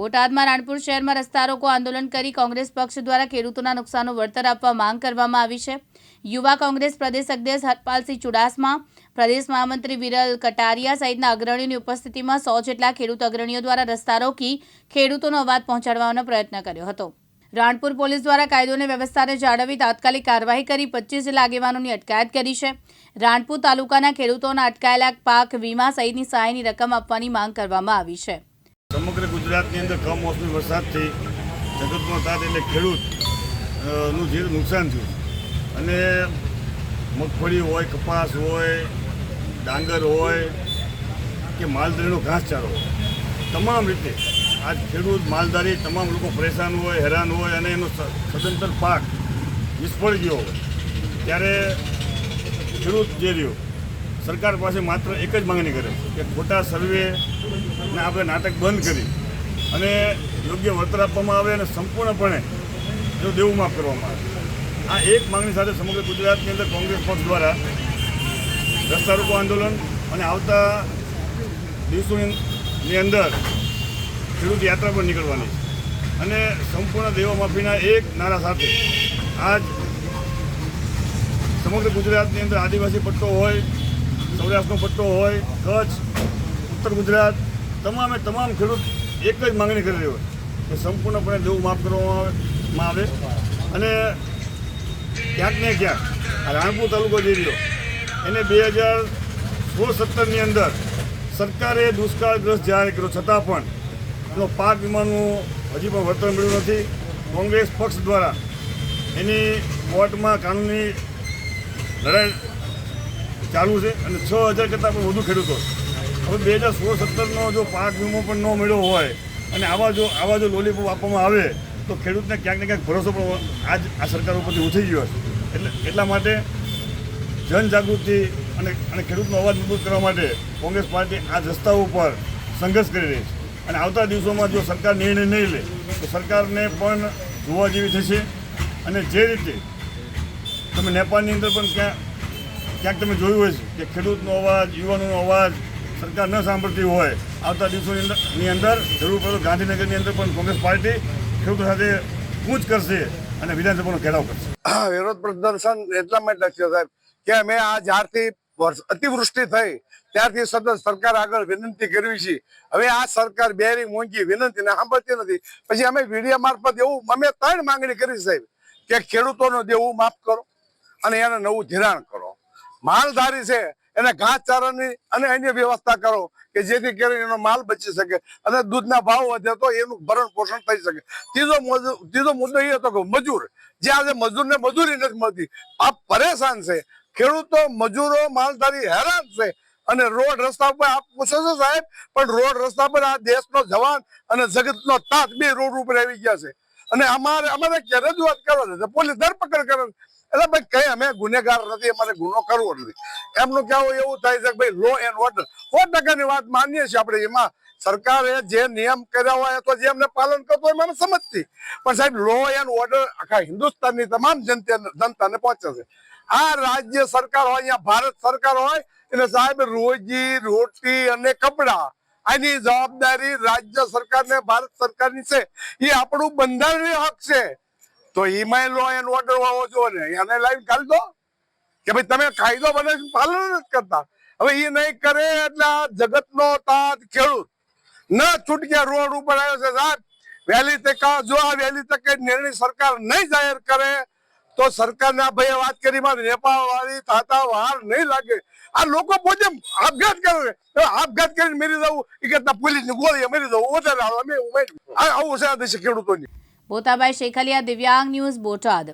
બોટાદમાં રાણપુર શહેરમાં રસ્તા રોકો આંદોલન કરી કોંગ્રેસ પક્ષ દ્વારા ખેડૂતોના નુકસાનનું વળતર આપવા માંગ કરવામાં આવી છે. યુવા કોંગ્રેસ પ્રદેશ અધ્યક્ષ હરપાલસિંહ ચુડાસમા, પ્રદેશ મહામંત્રી વિરલ કટારિયા સહિતના અગ્રણીઓની ઉપસ્થિતિમાં સો જેટલા ખેડૂત અગ્રણીઓ દ્વારા રસ્તા રોકી ખેડૂતોનો અવાજ પહોંચાડવાનો પ્રયત્ન કર્યો હતો. રાણપુર પોલીસ દ્વારા કાયદો અને વ્યવસ્થાને જાળવી તાત્કાલિક કાર્યવાહી કરી પચીસ જેટલા આગેવાનોની અટકાયત કરી છે. રાણપુર તાલુકાના ખેડૂતોના અટકાયેલા પાક વીમા સહિતની સહાયની રકમ આપવાની માંગ કરવામાં આવી છે. સમગ્ર ગુજરાતની અંદર કમોસમી વરસાદથી જગતનો સાથ એટલે ખેડૂત અ, નું નુકસાન થયું. અને મગફળી હોય કપાસ હોય ડાંગર હોય કે માલધારીનો ઘાસચારો હોય. તમામ રીતે આજ ખેડૂત માલધારી તમામ લોકો પરેશાન હોય હેરાન હોય અને એનો સદંતર પાક નિષ્ફળ ગયો હોય. ત્યારે ખેડૂત જે રહ્યો સરકાર પાસે માત્ર એક જ માંગણી કરે કે ખોટા સર્વે ને આપણે નાટક બંધ કરી અને યોગ્ય વળતર આપવામાં આવે અને સંપૂર્ણપણે જો દેવું માફ કરવામાં આવે. આ એક માંગણી સાથે સમગ્ર ગુજરાતની અંદર કોંગ્રેસ પક્ષ દ્વારા રસ્તા રોકો આંદોલન અને આવતા દિવસોની અંદર ખેડૂત યાત્રા પર નીકળવાની અને સંપૂર્ણ દેવા માફીના એક નારા સાથે આજ સમગ્ર ગુજરાતની અંદર આદિવાસી પટ્ટો હોય સૌરાષ્ટ્રનો પટ્ટો હોય, કચ્છ, ઉત્તર ગુજરાત, તમામે તમામ ખેડૂત એક જ માંગણી કરી રહ્યો કે સંપૂર્ણપણે દેવું માફ કરવામાં આવે. અને ક્યાંક ને ક્યાંક રાણપુર તાલુકો જઈ રહ્યો, એને બે હજાર સોળ સત્તરની અંદર સરકારે દુષ્કાળગ્રસ્ત જાહેર કર્યો. છતાં પણ એનો પાક વીમાનું હજી પણ વળતર મળ્યું નથી. કોંગ્રેસ પક્ષ દ્વારા એની કોર્ટમાં કાનૂની લડાઈ ચાલુ છે અને છ હજાર કરતાં પણ વધુ ખેડૂતો. હવે બે હજાર સોળ, સત્તરનો જો પાક વીમો પણ ન મળ્યો હોય અને આવા જો આવા જો લોલીપોપ આપવામાં આવે, તો ખેડૂતને ક્યાંક ને ક્યાંક ભરોસો પણ આજ આ સરકાર ઉપરથી ઉઠી ગયો છે એટલે એટલા માટે જનજાગૃતિ અને અને ખેડૂતનો અવાજ મજબૂત કરવા માટે કોંગ્રેસ પાર્ટી આ રસ્તાઓ ઉપર સંઘર્ષ કરી રહી છે. અને આવતા દિવસોમાં જો સરકાર નિર્ણય નહીં લે, તો સરકારને પણ જોવા જેવી થશે. અને જે રીતે તમે નેપાળની અંદર પણ ક્યાં ક્યાંક તમે જોયું છે કે ખેડૂતનો અવાજ, યુવાનોનો અવાજ સરકાર ન સાંભળતી હોય, આવતા દિવસોની અંદર જરૂર પડે ગાંધીનગરની અંદર પણ કોંગ્રેસ પાર્ટી ખેડૂતો સાથે કૂચ કરશે અને વિધાનસભાનો ઘેરાવ કરશે. વિરોધ પ્રદર્શન એટલા માટે થયો સાહેબ કે અમે આ જ્યારથી અતિવૃષ્ટિ થઈ, ત્યારથી સતત સરકાર આગળ વિનંતી કરવી છે. હવે આ સરકાર બેરી મોંઘી વિનંતી ને સાંભળતી નથી. પછી અમે મીડિયા મારફત એવું અમે ત્રણ માંગણી કરી સાહેબ કે ખેડૂતોનો દેવું માફ કરો અને એને નવું ધિરાણ કરો. માલધારી છે, એને ઘાસચારાની અને અન્ય વ્યવસ્થા કરો કે જેથી કરીને એનો માલ બચી શકે અને દૂધના ભાવ વધે તો એનું ભરણ પોષણ થઈ શકે. ત્રીજો ત્રીજો મુદ્દો એ હતો કે મજૂર, જે આજે મજૂરને મજૂરી નથી મળતી. આ પરેશાન છે. ખેડૂતો, મજૂરો, માલધારી હેરાન છે. અને રોડ રસ્તા પર આપ પૂછો છો સાહેબ, પણ રોડ રસ્તા પર આ દેશનો જવાન અને જગતનો તાત બે રોડ ઉપર આવી ગયા છે. અને અમારે અમારે રજૂઆત કરવા છે? પોલીસ ધરપકડ કરે. એટલે ભાઈ કઈ અમે ગુનેગાર નથી, અમારે ગુનો કરવો નથી. એમનું કહેવું એવું થાય છે કે ભાઈ લો એન્ડ ઓર્ડર સો ટકાની વાત માનીએ છીએ આપણે, એમાં સરકારે જે નિયમ કર્યા હોય તો જે એમને પાલન કરતો હોય મને સમજતી. પણ સાહેબ લો એન્ડ ઓર્ડર આખા હિન્દુસ્તાનની તમામ જનતા જનતાને પહોંચે છે. આ રાજ્ય સરકાર હોય, અહીંયા ભારત સરકાર હોય, એટલે સાહેબ, રોજી, રોટી અને કપડા આની જવાબદારી રાજ્ય સરકારને, ભારત સરકારની છે. એ આપણું બંધારણીય હક છે. તો એમાં લો એન્ડ ઓર્ડર હોવો જોઈએ ને, એને લાઈન કાઢ દો. કે ભાઈ, તમે કાયદો બને પાલન નથી કરતા. હવે એ નહીં કરે એટલે આ જગતનો તાત ખેડૂત. ન છૂટક્યા રોડ ઉપર આવ્યો છે, સાહેબ. વહેલી તકે જો આ વહેલી તકે નિર્ણય સરકાર નહીં જાહેર કરે, તો સરકારને આ ભાઈ વાત કરી, મારે નેપાળ વાળી તાતા વાર નહીં લાગે. આ લોકો પોતે આપઘાત કરે આપઘાત કરીને મરી દઉં એ કરતા પોલીસની ગોળીએ મરી દઉં વધારે હાલ અમે આવું છે આ દેશે ખેડૂતોની. બોતાભાઈ શેખલિયા દિવ્યાંગ ન્યૂઝ બોટાદ